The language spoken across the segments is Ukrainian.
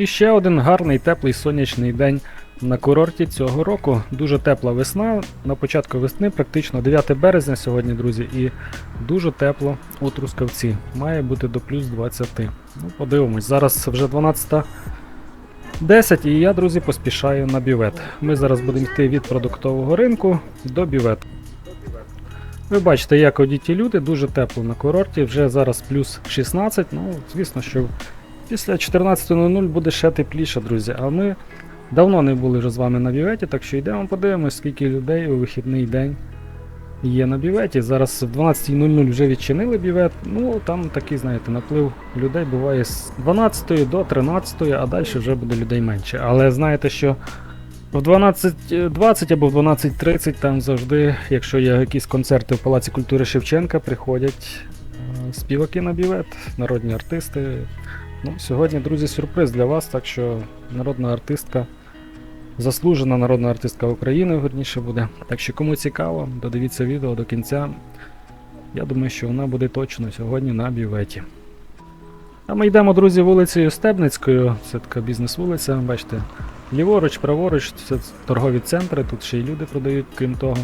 І ще один гарний теплий сонячний день на курорті цього року. Дуже тепла весна. На початку весни, практично 9 березня сьогодні, друзі, і дуже тепло у Трускавці. Має бути до плюс 20. Ну, подивимось. Зараз вже 12. 10 і я, друзі, поспішаю на бювет. Ми зараз будемо йти від продуктового ринку до бювету. Ви бачите, як одіті люди, дуже тепло на курорті, вже зараз плюс 16. Ну, звісно, що після 14.00 буде ще тепліше, друзі. А ми давно не були вже з вами на бюветі, так що йдемо подивимось, скільки людей у вихідний день є на бюветі. Зараз в 12.00 вже відчинили бювет. Ну, там такий, знаєте, наплив людей буває з 12 до 13, а далі вже буде людей менше. Але знаєте, що в 12.20 або в 12.30 там завжди, якщо є якісь концерти в Палаці культури Шевченка, приходять е, співаки на бівет, народні артисти. Ну, сьогодні, друзі, сюрприз для вас, так що народна артистка, заслужена народна артистка України, верніше буде. Так що кому цікаво, додивіться відео до кінця. Я думаю, що вона буде точно сьогодні на бюветі. А ми йдемо, друзі, вулицею Стебницькою. Це така бізнес-вулиця, бачите. Ліворуч, праворуч, це торгові центри, тут ще й люди продають, крім того.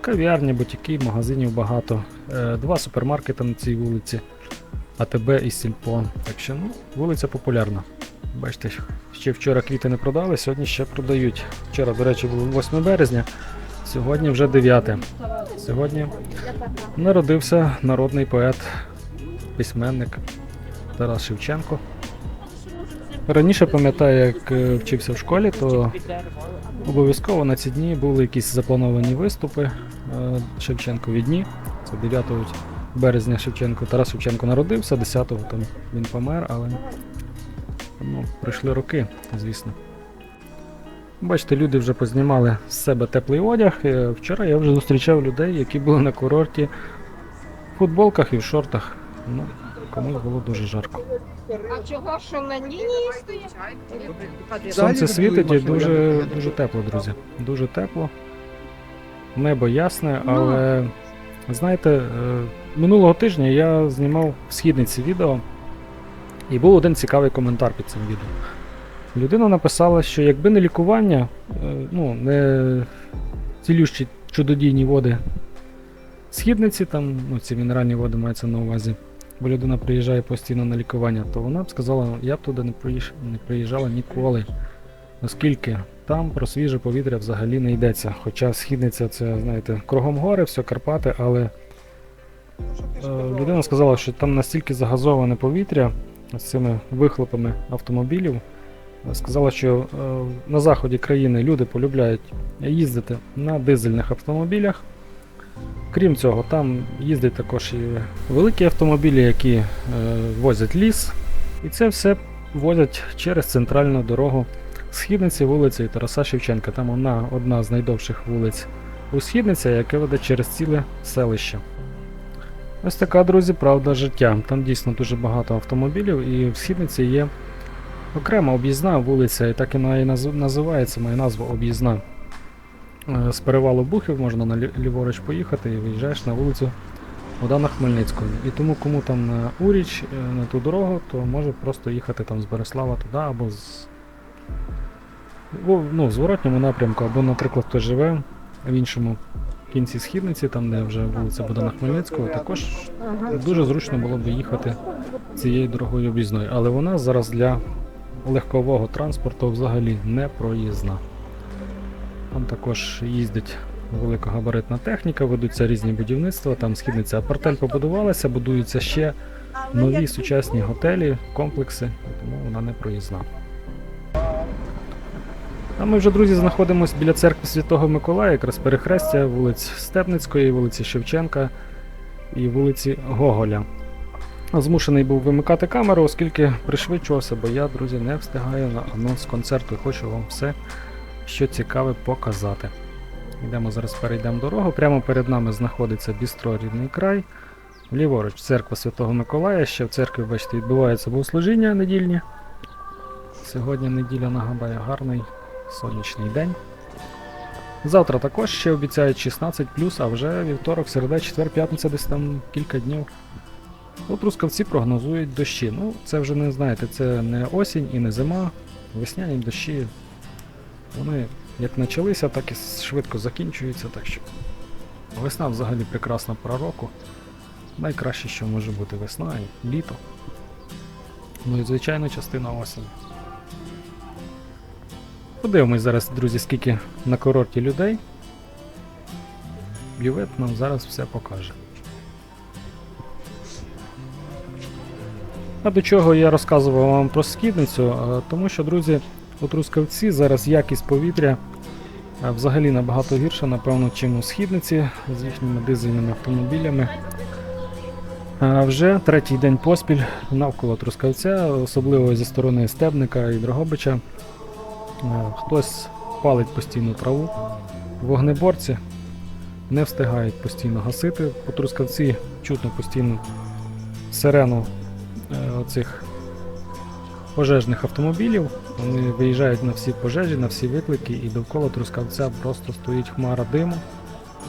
Кав'ярні, бутіки, магазинів багато. Е, Два супермаркети на цій вулиці. АТБ і Сільпо. Так що, ну, вулиця популярна. Бачите, ще вчора квіти не продали, сьогодні ще продають. Вчора, до речі, було 8 березня, сьогодні вже 9. Сьогодні народився народний поет, письменник Тарас Шевченко. Раніше пам'ятаю, як е, вчився в школі, то обов'язково на ці дні були якісь заплановані виступи е, Шевченкові дні. Це 9 березня Шевченко. Тарас Шевченко народився, 10-го там він помер, але ну, пройшли роки, звісно. Бачите, люди вже познімали з себе теплий одяг. Е, Вчора я вже зустрічав людей, які були на курорті в футболках і в шортах. Ну, комусь було дуже жарко. А чого що на лінії стоять? Сонце світить і дуже, дуже тепло, друзі. Дуже тепло. Небо ясне, але знаєте, е, минулого тижня я знімав в східниці відео, і був один цікавий коментар під цим відео. Людина написала, що якби не лікування, е, ну, не цілющі чудодійні води східниці, там, ну, ці мінеральні води мається на увазі, бо людина приїжджає постійно на лікування, то вона б сказала, я б туди не приїжджала ніколи. Оскільки там про свіже повітря взагалі не йдеться. Хоча східниця це, знаєте, кругом гори, все Карпати, але е, людина сказала, що там настільки загазоване повітря з цими вихлопами автомобілів. Сказала, що е, на заході країни люди полюбляють їздити на дизельних автомобілях. Крім цього, там їздять також і великі автомобілі, які е, возять ліс. І це все возять через центральну дорогу Східниці вулиці Тараса Шевченка. Там вона одна з найдовших вулиць у Східниці, яка веде через ціле селище. Ось така, друзі, правда життя. Там дійсно дуже багато автомобілів, і в Східниці є окрема об'їзна вулиця, і так вона і називається, має назву об'їзна. Е, З перевалу Бухів можна на ліворуч поїхати і виїжджаєш на вулицю Богдана Хмельницького. І тому кому там на Уріч, е, на ту дорогу, то може просто їхати там з Береслава туди або з ну, в зворотньому напрямку, або, наприклад, хто живе в іншому кінці східниці, там де вже вулиця Богдана Хмельницького, також дуже зручно було б їхати цією дорогою об'їзною. Але вона зараз для легкового транспорту взагалі не проїзна. Там також їздить великогабаритна техніка, ведуться різні будівництва, там східниця апартель побудувалася, будуються ще нові сучасні готелі, комплекси, тому вона не проїзна. А ми вже, друзі, знаходимося біля церкви Святого Миколая, якраз перехрестя вулиць Степницької, вулиці Шевченка і вулиці Гоголя. Змушений був вимикати камеру, оскільки пришвидшувався, бо я, друзі, не встигаю на анонс концерту і хочу вам все, що цікаве, показати. Йдемо зараз перейдемо дорогу. Прямо перед нами знаходиться бістро Рідний край. Ліворуч церква Святого Миколая. Ще в церкві, бачите, відбувається богослужіння недільні. Сьогодні неділя нагадаю гарний сонячний день. Завтра також ще обіцяють 16 а вже вівторок, середа, четвер, п'ятниця, десь там кілька днів От рускавці прогнозують дощі. Ну, це вже не знаєте, це не осінь і не зима. Весняні дощі. Вони як почалися, так і швидко закінчуються. Так що весна взагалі прекрасна пора року. Найкраще, що може бути весна і літо. Ну і звичайно частина осені. Подивимось зараз, друзі, скільки на курорті людей. Бювет нам зараз все покаже. А до чого я розказував вам про східницю? Тому що, друзі, у Трускавці зараз якість повітря взагалі набагато гірша, напевно, чим у східниці з їхніми дизельними автомобілями. Вже третій день поспіль навколо Трускавця, особливо зі сторони Стебника і Дрогобича. А, Хтось палить постійно траву. Вогнеборці не встигають постійно гасити. По Трускавці чутно постійно сирену е, оцих пожежних автомобілів. Вони виїжджають на всі пожежі, на всі виклики, і довкола Трускавця просто стоїть хмара диму.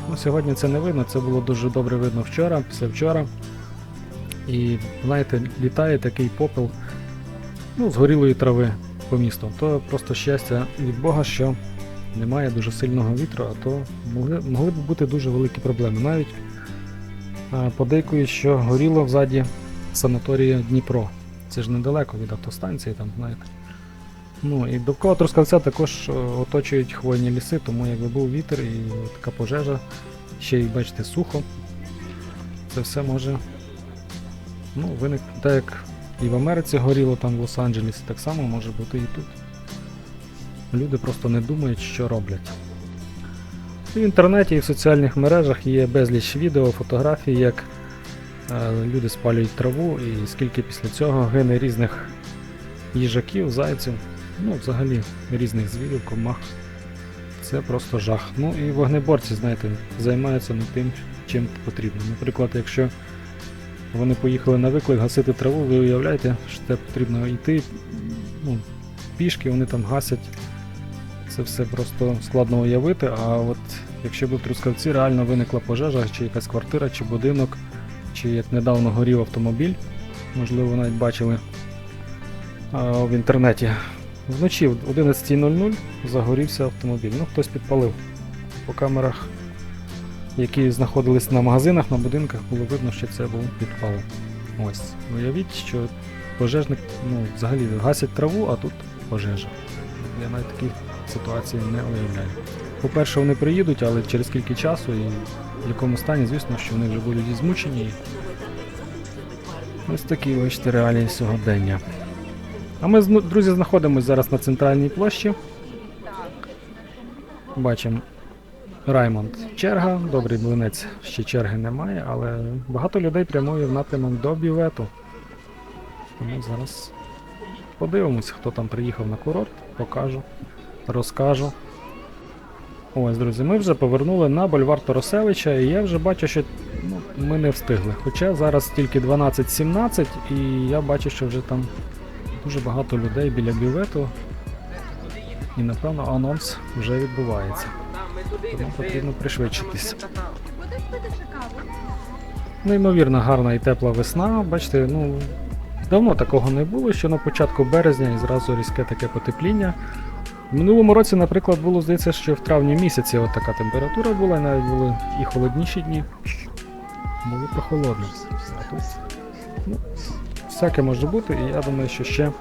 Ну, сьогодні це не видно, це було дуже добре видно вчора, післявчора. І знаєте, літає такий попел ну, згорілої трави по. То просто щастя від Бога, що немає дуже сильного вітру, а то могли, могли б бути дуже великі проблеми. Навіть а, подейкують, що горіло взаді санаторія Дніпро. Це ж недалеко від автостанції, там, знаєте. Ну і довкола Трускавця також е, оточують хвойні ліси, тому якби був вітер і така пожежа, ще й бачите, сухо. Це все може ну, виникнути, так як і в Америці горіло там в Лос-Анджелесі, так само може бути і тут. Люди просто не думають, що роблять. В інтернеті і в соціальних мережах є безліч відео, фотографій, як е, люди спалюють траву і скільки після цього гине різних їжаків, зайців, ну взагалі різних звірів, комах. Це просто жах. Ну і вогнеборці, знаєте, займаються не тим, чим потрібно. Наприклад, якщо вони поїхали на виклик гасити траву, ви уявляєте, що це потрібно йти ну, пішки, вони там гасять. Це все просто складно уявити. А от якщо б в Трускавці реально виникла пожежа, чи якась квартира, чи будинок, чи як недавно горів автомобіль, можливо, навіть бачили а, в інтернеті. Вночі в 11.00 загорівся автомобіль. Ну, хтось підпалив. По камерах, які знаходились на магазинах, на будинках, було видно, що це був підпал. Ось. Уявіть, що пожежник ну, взагалі гасять траву, а тут пожежа. Я навіть таких ситуацій не уявляю. По-перше, вони приїдуть, але через скільки часу і в якому стані, звісно, що вони вже будуть змучені. Ось такі бачите реалії сьогодення. А ми, друзі, знаходимося зараз на центральній площі. Бачимо Раймонд черга, добрий млинець ще черги немає, але багато людей прямує в напрямок до бювету. Тому зараз подивимось, хто там приїхав на курорт, покажу, розкажу. Ось, друзі, ми вже повернули на бульвар Торосевича, і я вже бачу, що ну, ми не встигли. Хоча зараз тільки 12.17, і я бачу, що вже там дуже багато людей біля бювету. І напевно анонс вже відбувається. Тому потрібно пришвидшитись. Неймовірно гарна і тепла весна. Бачите, ну давно такого не було, що на початку березня і зразу різке таке потепління. В минулому році, наприклад, було здається, що в травні місяці от така температура була, і навіть були і холодніші дні. Було прохолодно. А тут ну, всяке може бути, і я думаю, що ще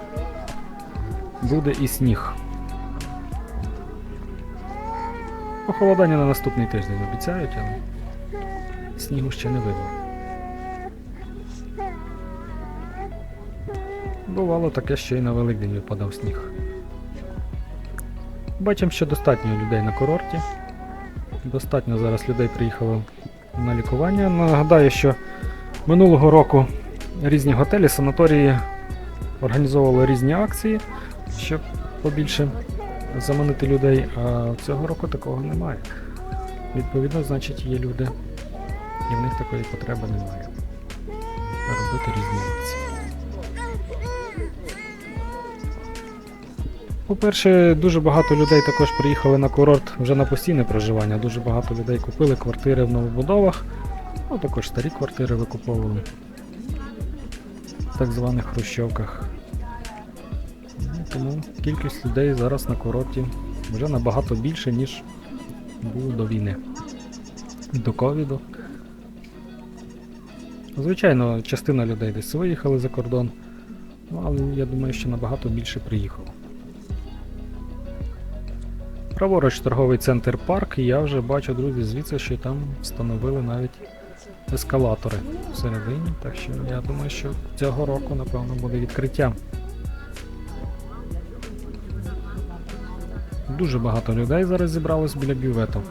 буде і сніг. Похолодання на наступний тиждень обіцяють, але снігу ще не видно. Бувало таке, що і на Великдень випадав сніг. Бачимо, що достатньо людей на курорті. Достатньо зараз людей приїхало на лікування. Нагадаю, що минулого року різні готелі, санаторії організовували різні акції, щоб побільше заманити людей, а цього року такого немає. Відповідно, значить, є люди, і в них такої потреби немає. Робити різні акції. По-перше, дуже багато людей також приїхали на курорт вже на постійне проживання. Дуже багато людей купили квартири в новобудовах, ну також старі квартири викуповували. в так званих хрущовках. Тому кількість людей зараз на курорті вже набагато більше, ніж було до війни. До ковіду. Звичайно, частина людей десь виїхали за кордон, ну, але я думаю, що набагато більше приїхало. Праворуч торговий центр парк, і я вже бачу, друзі, звідси, що там встановили навіть ескалатори всередині. Так що я думаю, що цього року, напевно, буде відкриття. Дуже багато людей зараз зібралось біля бювету.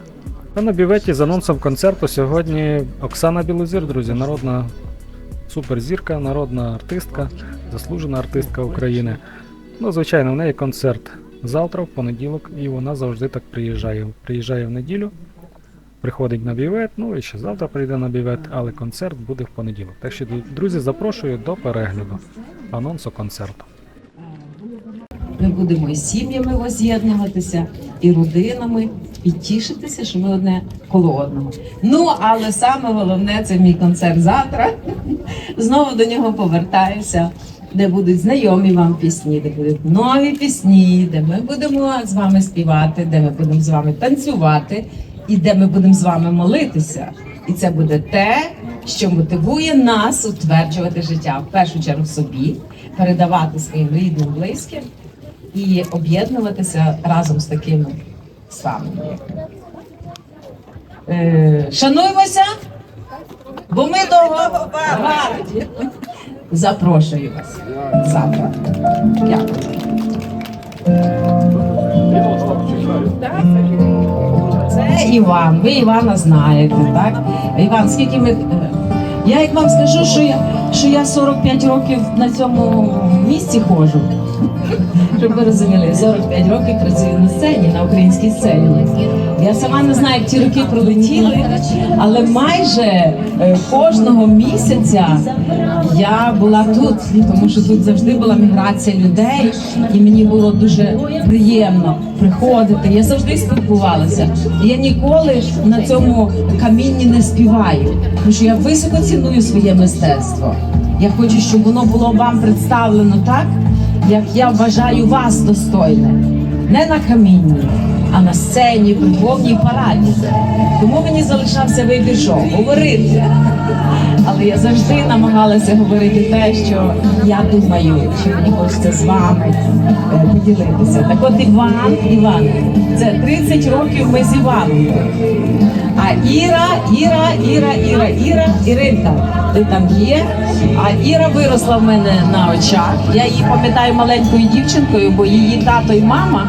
А на бюветі з анонсом концерту сьогодні Оксана Білозір, друзі, народна суперзірка, народна артистка, заслужена артистка України. Ну, звичайно, в неї концерт завтра, в понеділок, і вона завжди так приїжджає. Приїжджає в неділю, приходить на бівет, ну і ще завтра прийде на бівет, але концерт буде в понеділок. Так що, друзі, запрошую до перегляду анонсу концерту. Ми будемо і сім'ями воз'єднуватися, і родинами, і тішитися, що ми одне коло одного. Ну, але саме головне це мій концерт завтра. Знову до нього повертаюся, де будуть знайомі вам пісні, де будуть нові пісні, де ми будемо з вами співати, де ми будемо з вами танцювати, і де ми будемо з вами молитися. І це буде те, що мотивує нас утверджувати життя в першу чергу собі, передавати своїм рідним, близьким і об'єднуватися разом з такими самими. Е, шануймося, бо ми того варті. Запрошую вас завтра. Дякую. Це Іван. Ви Івана знаєте, так? Іван, скільки ми. е, Я як вам скажу, що я, що я 45 років на цьому місці ходжу. Щоб ви розуміли, 45 років працюю на сцені, на українській сцені. Я сама не знаю, як ті роки пролетіли, але майже е, кожного місяця я була тут, тому що тут завжди була міграція людей, і мені було дуже приємно приходити. Я завжди спілкувалася. Я ніколи на цьому камінні не співаю, тому що я високо ціную своє мистецтво. Я хочу, щоб воно було вам представлено так, як я вважаю вас достойне, не на камінні, а на сцені, в духовній параді. Тому мені залишався вибір, що говорити. Але я завжди намагалася говорити те, що я думаю, що мені хочеться з вами е, поділитися. Так от Іван, Іван, це 30 років ми з Іваном. Іра, Іра, Іра, Іра, Іра, Іринка, ти там є. А Іра виросла в мене на очах. Я її пам'ятаю маленькою дівчинкою, бо її тато і мама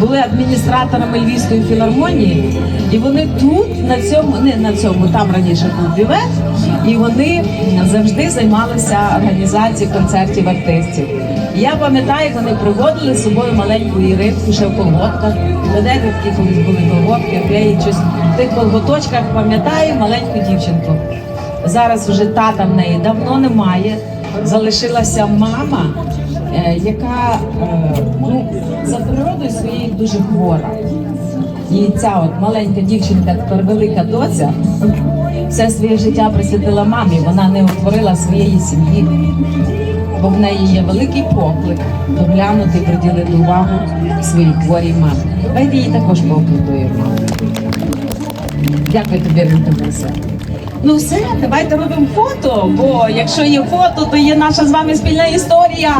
були адміністраторами Львівської філармонії, і вони тут, на цьому, не на цьому, там раніше був бювет, і вони завжди займалися організацією концертів артистів. Я пам'ятаю, як вони приводили з собою маленьку Іринку ще в колготках. Ведете такі колись були колготки, я її щось тих колготочках пам'ятаю маленьку дівчинку. Зараз вже тата в неї давно немає. Залишилася мама, е, яка е, ну, за природою своєю дуже хвора. І ця от маленька дівчинка, тепер велика доця, все своє життя присвятила мамі. Вона не утворила своєї сім'ї, бо в неї є великий поклик доглянути, приділити увагу своїй хворій мамі. Давайте їй також поаплодуємо. Дякую тобі, Ринка Ну все, давайте робимо фото, бо якщо є фото, то є наша з вами спільна історія.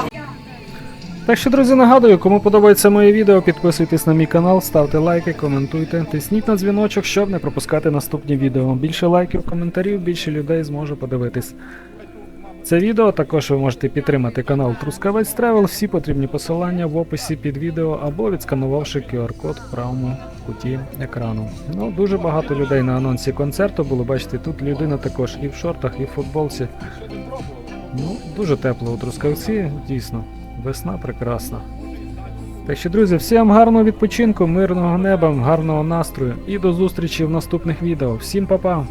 Так що, друзі, нагадую, кому подобається моє відео, підписуйтесь на мій канал, ставте лайки, коментуйте, тисніть на дзвіночок, щоб не пропускати наступні відео. Більше лайків, коментарів, більше людей зможе подивитись. Це відео також ви можете підтримати канал Трускавець Тревел. Всі потрібні посилання в описі під відео або відсканувавши QR-код в правому куті екрану. Ну, дуже багато людей на анонсі концерту було. Бачите, тут людина також і в шортах, і в футболці. Ну, дуже тепло у Трускавці, дійсно. Весна прекрасна. Так що, друзі, всім гарного відпочинку, мирного неба, гарного настрою і до зустрічі в наступних відео. Всім па-па!